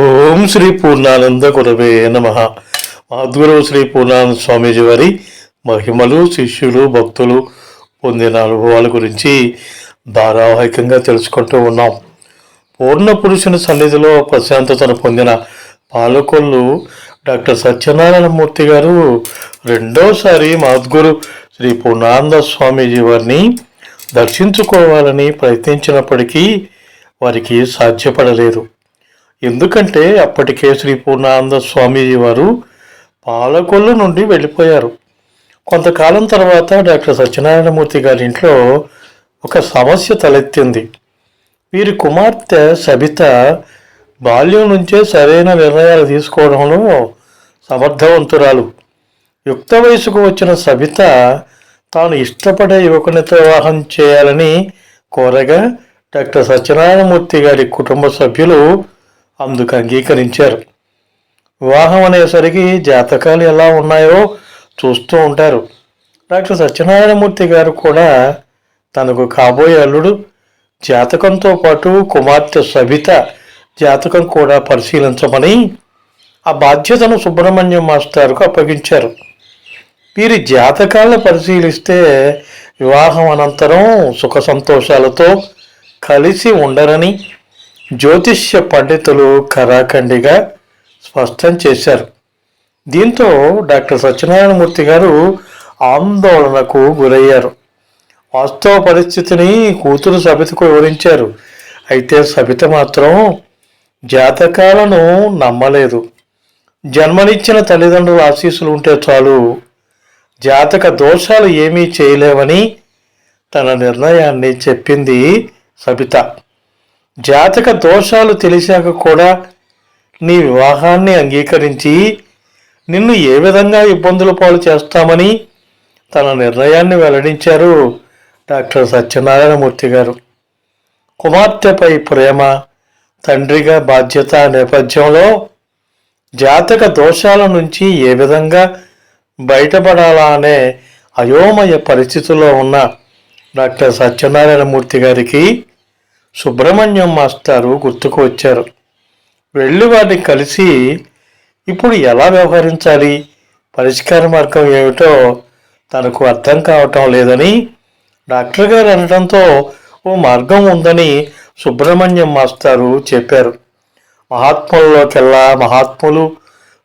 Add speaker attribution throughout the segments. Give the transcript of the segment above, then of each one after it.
Speaker 1: ఓం శ్రీ పూర్ణానంద గురవే నమ. మాధుగురు శ్రీ పూర్ణానంద స్వామీజీ వారి మహిమలు శిష్యులు భక్తులు పొందిన అనుభవాల గురించి ధారావాహికంగా తెలుసుకుంటూ ఉన్నాం. పూర్ణ పురుషుని సన్నిధిలో ప్రశాంతతను పొందిన పాలకొల్లు డాక్టర్ సత్యనారాయణమూర్తి గారు రెండోసారి మాద్గురు శ్రీ పూర్ణానంద స్వామీజీ వారిని దర్శించుకోవాలని ప్రయత్నించినప్పటికీ వారికి సాధ్యపడలేదు. ఎందుకంటే అప్పటికే శ్రీ పూర్ణానంద స్వామీజీ వారు పాలకొల్లు నుండి వెళ్ళిపోయారు. కొంతకాలం తర్వాత డాక్టర్ సత్యనారాయణమూర్తి గారి ఇంట్లో ఒక సమస్య తలెత్తింది. వీరి కుమార్తె సబిత బాల్యం నుంచే సరైన నిర్ణయాలు తీసుకోవడంలో సమర్థవంతురాలు. యుక్త వయసుకు వచ్చిన సబిత తాను ఇష్టపడే యువకునితో వివాహం చేయాలని కోరగా డాక్టర్ సత్యనారాయణమూర్తి గారి కుటుంబ సభ్యులు అందుకు అంగీకరించారు. వివాహం అనేసరికి జాతకాలు ఎలా ఉన్నాయో చూస్తూ ఉంటారు. డాక్టర్ సత్యనారాయణమూర్తి గారు కూడా తనకు కాబోయే అల్లుడు జాతకంతో పాటు కుమార్తె సబిత జాతకం కూడా పరిశీలించమని ఆ బాధ్యతను సుబ్రహ్మణ్యం మాస్టర్కు అప్పగించారు. వీరి జాతకాలను పరిశీలిస్తే వివాహం అనంతరం సుఖ సంతోషాలతో కలిసి ఉండరని జ్యోతిష్య పండితులు కరాఖండిగా స్పష్టం చేశారు. దీంతో డాక్టర్ సత్యనారాయణమూర్తి గారు ఆందోళనకు గురయ్యారు. వాస్తవ పరిస్థితిని కూతురు సబితకు వివరించారు. అయితే సబిత మాత్రం జాతకాలను నమ్మలేదు. జన్మనిచ్చిన తల్లిదండ్రుల ఆశీస్సులు ఉంటే చాలు జాతక దోషాలు ఏమీ చేయలేవని తన నిర్ణయాన్ని చెప్పింది సబిత. జాతక దోషాలు తెలిసాక కూడా నీ వివాహాన్ని అంగీకరించి నిన్ను ఏ విధంగా ఇబ్బందుల పాలు చేస్తామని తన నిర్ణయాన్ని వెల్లడించారు డాక్టర్ సత్యనారాయణమూర్తి గారు. కుమార్తెపై ప్రేమ తండ్రిగా బాధ్యత నేపథ్యంలో జాతక దోషాల నుంచి ఏ విధంగా బయటపడాలా అనే అయోమయ పరిస్థితుల్లో ఉన్న డాక్టర్ సత్యనారాయణమూర్తి గారికి సుబ్రహ్మణ్యం మాస్టారు గుర్తుకు వచ్చారు. వెళ్ళి వారిని కలిసి ఇప్పుడు ఎలా వ్యవహరించాలి? పరిష్కార మార్గం ఏమిటో తనకు అర్థం కావటం లేదని డాక్టర్ గారు అనడంతో ఓ మార్గం ఉందని సుబ్రహ్మణ్యం మాస్టారు చెప్పారు. మహాత్ములలోకెల్లా మహాత్ములు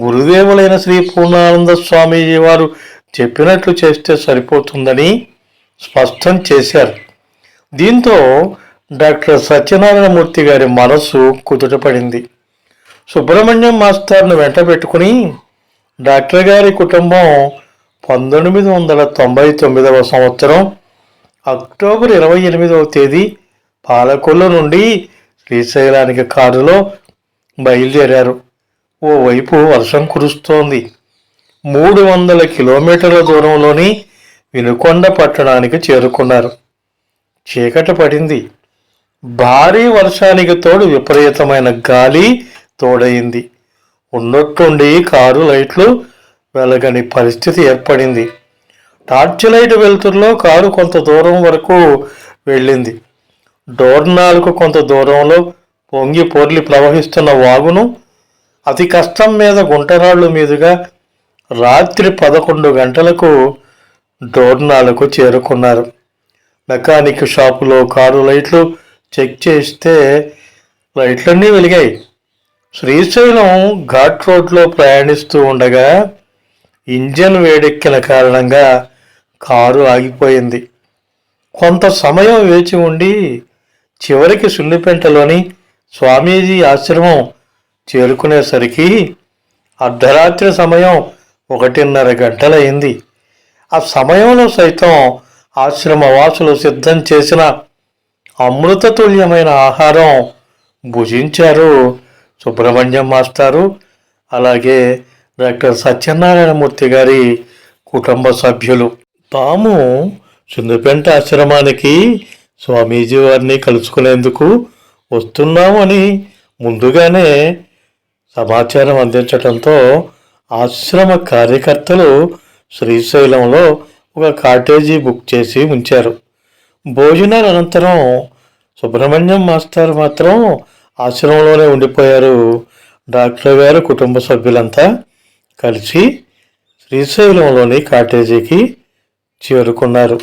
Speaker 1: గురుదేవులైన శ్రీ పూర్ణానంద స్వామీజీ వారు చెప్పినట్లు చేస్తే సరిపోతుందని స్పష్టం చేశారు. దీంతో డాక్టర్ సత్యనారాయణమూర్తి గారి మనసు కుదుటపడింది. సుబ్రహ్మణ్యం మాస్టర్ను వెంట పెట్టుకుని డాక్టర్ గారి కుటుంబం పంతొమ్మిది వందల తొంభై తొమ్మిదవ సంవత్సరం అక్టోబర్ ఇరవై ఎనిమిదవ తేదీ పాలకొల్లు నుండి శ్రీశైలానికి కారులో బయలుదేరారు. ఓవైపు వర్షం కురుస్తోంది. మూడు వందల కిలోమీటర్ల దూరంలోని వినుకొండ పట్టణానికి చేరుకున్నారు. చీకట పడింది. భారీ వర్షానికి తోడు విపరీతమైన గాలి తోడయింది. ఉన్నట్టుండి కారు లైట్లు వెలగని పరిస్థితి ఏర్పడింది. టార్చ్ లైట్ వెలుతురులో కారు కొంత దూరం వరకు వెళ్ళింది. డోర్నాలకు కొంత దూరంలో పొంగి పొర్లి ప్రవహిస్తున్న వాగును అతి కష్టం మీద గుంటరాళ్ళు మీదుగా రాత్రి పదకొండు గంటలకు డోర్నాలకు చేరుకున్నారు. మెకానిక్ షాపులో కారు లైట్లు చెక్ చేస్తే లైట్లన్నీ వెలిగాయి. శ్రీశైలం ఘాట్ రోడ్లో ప్రయాణిస్తూ ఉండగా ఇంజన్ వేడెక్కిన కారణంగా కారు ఆగిపోయింది. కొంత సమయం వేచి ఉండి చివరికి సున్నిపెంటలోని స్వామీజీ ఆశ్రమం చేరుకునేసరికి అర్ధరాత్రి సమయం ఒకటిన్నర గంటలైంది. ఆ సమయంలో సైతం ఆశ్రమ వాసులు సిద్ధం చేసిన అమృతతుల్యమైన ఆహారం భుజించారు. సుబ్రహ్మణ్యం మాస్టారు. అలాగే డాక్టర్ సత్యనారాయణమూర్తి గారి కుటుంబ సభ్యులు. తాము సుందపెంట ఆశ్రమానికి స్వామీజీ వారిని కలుసుకునేందుకు వస్తున్నామని ముందుగానే సమాచారం అందించడంతో ఆశ్రమ కార్యకర్తలు శ్రీశైలంలో ఒక కాటేజీ బుక్ చేసి ఉంచారు. భోజనాల అనంతరం సుబ్రహ్మణ్యం మాస్టర్ మాత్రం ఆశ్రమంలోనే ఉండిపోయారు. డాక్టర్ గారు కుటుంబ సభ్యులంతా కలిసి శ్రీశైలంలోని కాటేజీకి చేరుకున్నారు.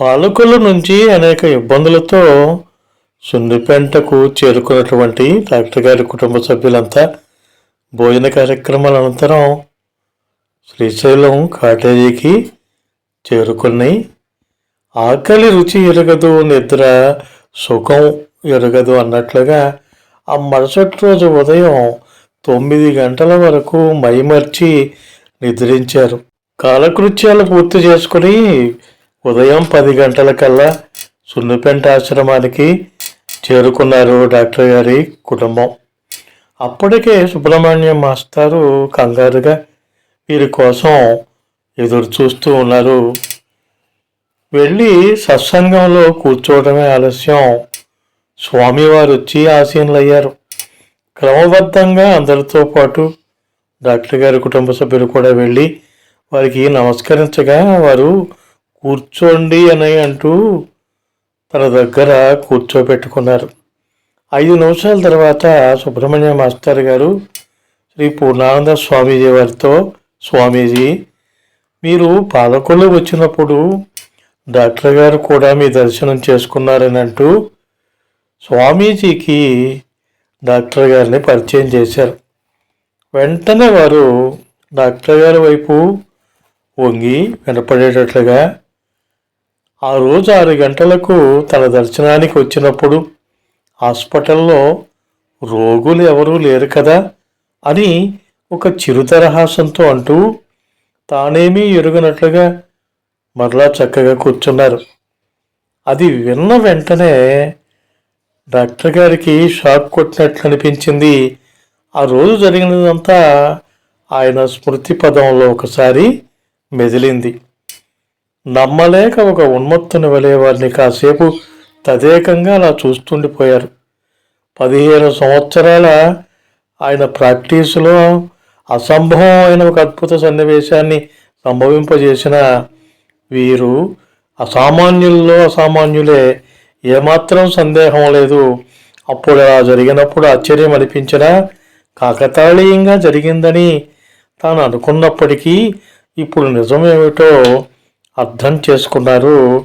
Speaker 1: పాలకొల్లు నుంచి అనేక ఇబ్బందులతో సున్నిపెంటకు చేరుకున్నటువంటి డాక్టర్ గారి కుటుంబ సభ్యులంతా భోజన కార్యక్రమాల అనంతరం శ్రీశైలం కాటేజీకి చేరుకున్నాయి ఆకలి రుచి ఎరగదు నిద్ర సుఖం ఎరగదు అన్నట్లుగా ఆ మరుసటి రోజు ఉదయం తొమ్మిది గంటల వరకు మైమర్చి నిద్రించారు. కాలకృత్యాలు పూర్తి చేసుకుని ఉదయం పది గంటలకల్లా సున్నిపెంట ఆశ్రమానికి చేరుకున్నారు డాక్టర్ గారి కుటుంబం. అప్పటికే సుబ్రహ్మణ్యం మాస్టారు కంగారుగా వీరి కోసం ఎదురు చూస్తూ ఉన్నారు. వెళ్ళి సత్సంగంలో కూర్చోవడమే ఆలస్యం. స్వామివారు వచ్చి ఆసీనులయ్యారు. క్రమబద్ధంగా అందరితో పాటు డాక్టర్ గారి కుటుంబ సభ్యులు కూడా వెళ్ళి వారికి నమస్కరించగా వారు కూర్చోండి అని అంటూ తన దగ్గర కూర్చోబెట్టుకున్నారు. ఐదు నిమిషాల తర్వాత సుబ్రహ్మణ్య మాస్టర్ గారు శ్రీ పూర్ణానంద స్వామీజీ వారితో స్వామీజీ మీరు పాలకొల్లు వచ్చినప్పుడు డాక్టర్ గారు కూడా మీ దర్శనం చేసుకున్నారని అంటూ స్వామీజీకి డాక్టర్ గారిని పరిచయం చేశారు. వెంటనే వారు డాక్టర్ గారి వైపు వంగి వినపడేటట్లుగా ఆ రోజు ఆరు గంటలకు తన దర్శనానికి వచ్చినప్పుడు హాస్పిటల్లో రోగులు ఎవరూ లేరు కదా అని ఒక చిరుతరహాసంతో అంటూ తానేమీ ఎరుగనట్లుగా మరలా చక్కగా కూర్చున్నారు. అది విన్న వెంటనే డాక్టర్ గారికి షాక్ కొట్టినట్లు అనిపించింది. ఆ రోజు జరిగినదంతా ఆయన స్మృతి పదంలో ఒకసారి మెదిలింది. నమ్మలేక ఒక ఉన్మత్తుని వలె వారిని కాసేపు తదేకంగా అలా చూస్తుండిపోయారు. పదిహేను సంవత్సరాల ఆయన ప్రాక్టీసులో అసంభవమైన ఒక అద్భుత సన్నివేశాన్ని సంభవింపజేసిన వీరు అసామాన్యుల్లో అసామాన్యులే. ఏమాత్రం సందేహం లేదు. అప్పుడు అలా జరిగినప్పుడు ఆశ్చర్యం అనిపించినా కాకతాళీయంగా జరిగిందని తాను అనుకున్నప్పటికీ ఇప్పుడు నిజమేమిటో అర్థం చేసుకున్నారు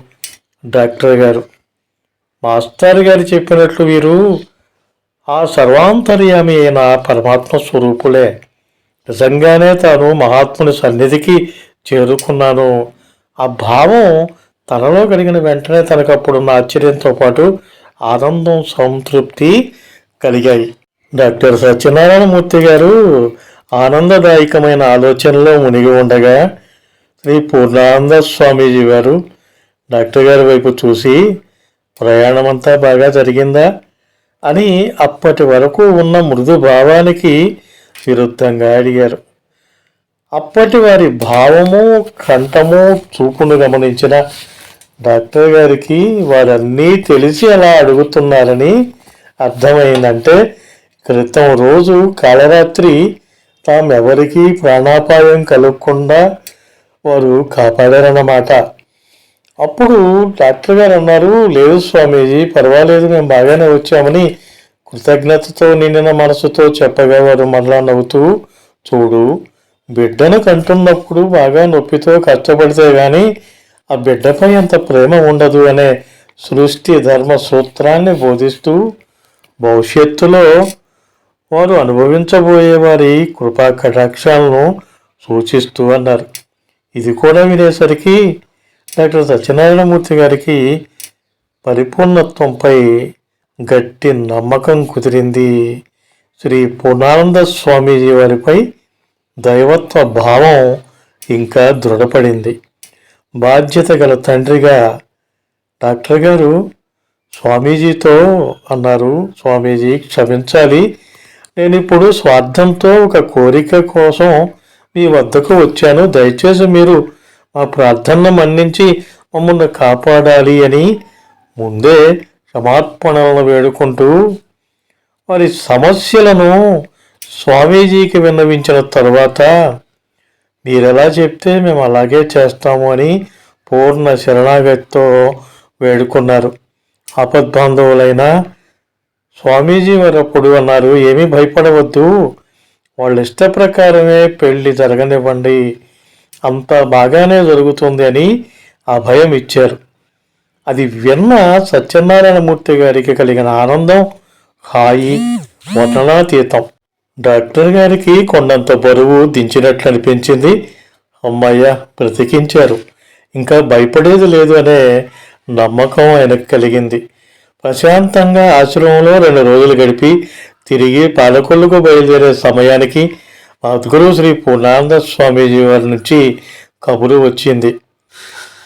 Speaker 1: డాక్టర్ గారు. మాస్టర్ గారు చెప్పినట్లు వీరు ఆ సర్వాంతర్యామి అయిన పరమాత్మ స్వరూపులే. నిజంగానే తాను మహాత్ముని సన్నిధికి చేరుకున్నాను. ఆ భావం తనలో కలిగిన వెంటనే తనకప్పుడున్న ఆశ్చర్యంతో పాటు ఆనందం సంతృప్తి కలిగాయి. డాక్టర్ సత్యనారాయణమూర్తి గారు ఆనందదాయకమైన ఆలోచనలో మునిగి ఉండగా శ్రీ పూర్ణానంద స్వామీజీ గారు డాక్టర్ గారి వైపు చూసి ప్రయాణమంతా బాగా జరిగిందా? అని అప్పటి వరకు ఉన్న మృదు భావానికి విరుద్ధంగా అడిగారు. అప్పటి వారి భావము కంఠము చూపును గమనించిన డాక్టర్ గారికి వారన్నీ తెలిసి అలా అడుగుతున్నారని అర్థమైందంటే క్రితం రోజు కాలరాత్రి తామెవరికీ ప్రాణాపాయం కలగకుండా వారు కాపాడారన్నమాట. అప్పుడు డాక్టర్ గారు అన్నారు లేదు స్వామీజీ పర్వాలేదు మేము బాగానే వచ్చామని కృతజ్ఞతతో నిండిన మనసుతో చెప్పగా వారు మరలా నవ్వుతూ చూడు బిడ్డను కంటున్నప్పుడు బాగా నొప్పితో కష్టపడితే కానీ ఆ బిడ్డపై అంత ప్రేమ ఉండదు అనే సృష్టి ధర్మ సూత్రాన్ని బోధిస్తూ భవిష్యత్తులో వారు అనుభవించబోయే వారి కృపా కటాక్షాలను సూచిస్తూ అన్నారు. ఇది కూడా వినేసరికి డాక్టర్ సత్యనారాయణమూర్తి గారికి పరిపూర్ణత్వంపై గట్టి నమ్మకం కుదిరింది. శ్రీ పూర్ణానంద స్వామీజీ వారిపై దైవత్వ భావం ఇంకా దృఢపడింది. బాధ్యత గల తండ్రిగా డాక్టర్ గారు స్వామీజీతో అన్నారు. స్వామీజీ క్షమించాలి. నేను ఇప్పుడు స్వార్థంతో ఒక కోరిక కోసం మీ వద్దకు వచ్చాను. దయచేసి మీరు మా ప్రార్థనను మన్నించి మమ్మల్ని కాపాడాలి అని ముందే క్షమార్పణలను వేడుకుంటూ వారి సమస్యలను స్వామీజీకి విన్నవించిన తర్వాత మీరెలా చెప్తే మేము అలాగే చేస్తాము అని పూర్ణ శరణాగతితో వేడుకున్నారు. ఆపద్బాంధవులైన స్వామీజీ వారు అప్పుడు అన్నారు ఏమీ భయపడవద్దు. వాళ్ళ ఇష్ట ప్రకారమే పెళ్ళి జరగనివ్వండి. అంత బాగానే జరుగుతుంది అని ఆ భయం ఇచ్చారు. అది విన్న సత్యనారాయణమూర్తి గారికి కలిగిన ఆనందం హాయి వర్ణనాతీతం. డాక్టర్ గారికి కొండంత బరువు దించినట్లు అనిపించింది అమ్మయ్య బ్రతికించారు. ఇంకా భయపడేది లేదు అనే నమ్మకం ఆయనకు కలిగింది. ప్రశాంతంగా ఆశ్రమంలో రెండు రోజులు గడిపి తిరిగి పాలకొల్లుకు బయలుదేరే సమయానికి మద్గురు శ్రీ పూర్ణానంద స్వామీజీ వారి నుంచి కబురు వచ్చింది.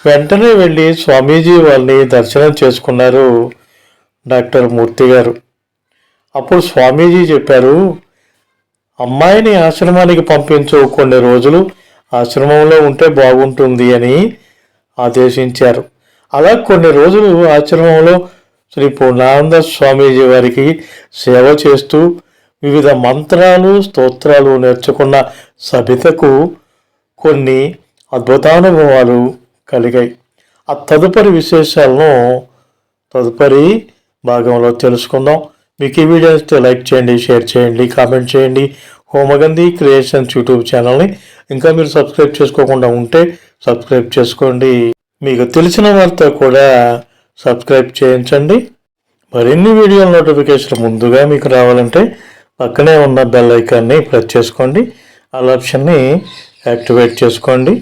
Speaker 1: వెంటనే వెళ్ళి స్వామీజీ వారిని దర్శనం చేసుకున్నారు డాక్టర్ మూర్తి గారు అప్పుడు స్వామీజీ చెప్పారు అమ్మాయిని ఆశ్రమానికి పంపించు కొన్ని రోజులు ఆశ్రమంలో ఉంటే బాగుంటుంది అని ఆదేశించారు. అలా కొన్ని రోజులు ఆశ్రమంలో శ్రీ పూర్ణానంద స్వామీజీ వారికి సేవ చేస్తూ వివిధ మంత్రాలు స్తోత్రాలు నేర్చుకున్న సబితకు కొన్ని అద్భుతానుభవాలు కలిగాయి. ఆ తదుపరి విశేషాలను తదుపరి భాగంలో తెలుసుకుందాం. మీకు ఈ వీడియో లైక్ చేయండి షేర్ చేయండి కామెంట్ చేయండి. హోమగంధి క్రియేషన్స్ యూట్యూబ్ ఛానల్ని ఇంకా మీరు సబ్స్క్రైబ్ చేసుకోకుండా ఉంటే సబ్స్క్రైబ్ చేసుకోండి. మీకు తెలిసిన వారితో కూడా సబ్స్క్రైబ్ చేయించండి. మరిన్ని వీడియోల నోటిఫికేషన్ ముందుగా మీకు రావాలంటే పక్కనే ఉన్న బెల్ ఐకాన్ని ప్రెస్ చేసుకోండి. ఆ ఆప్షన్ని యాక్టివేట్ చేసుకోండి.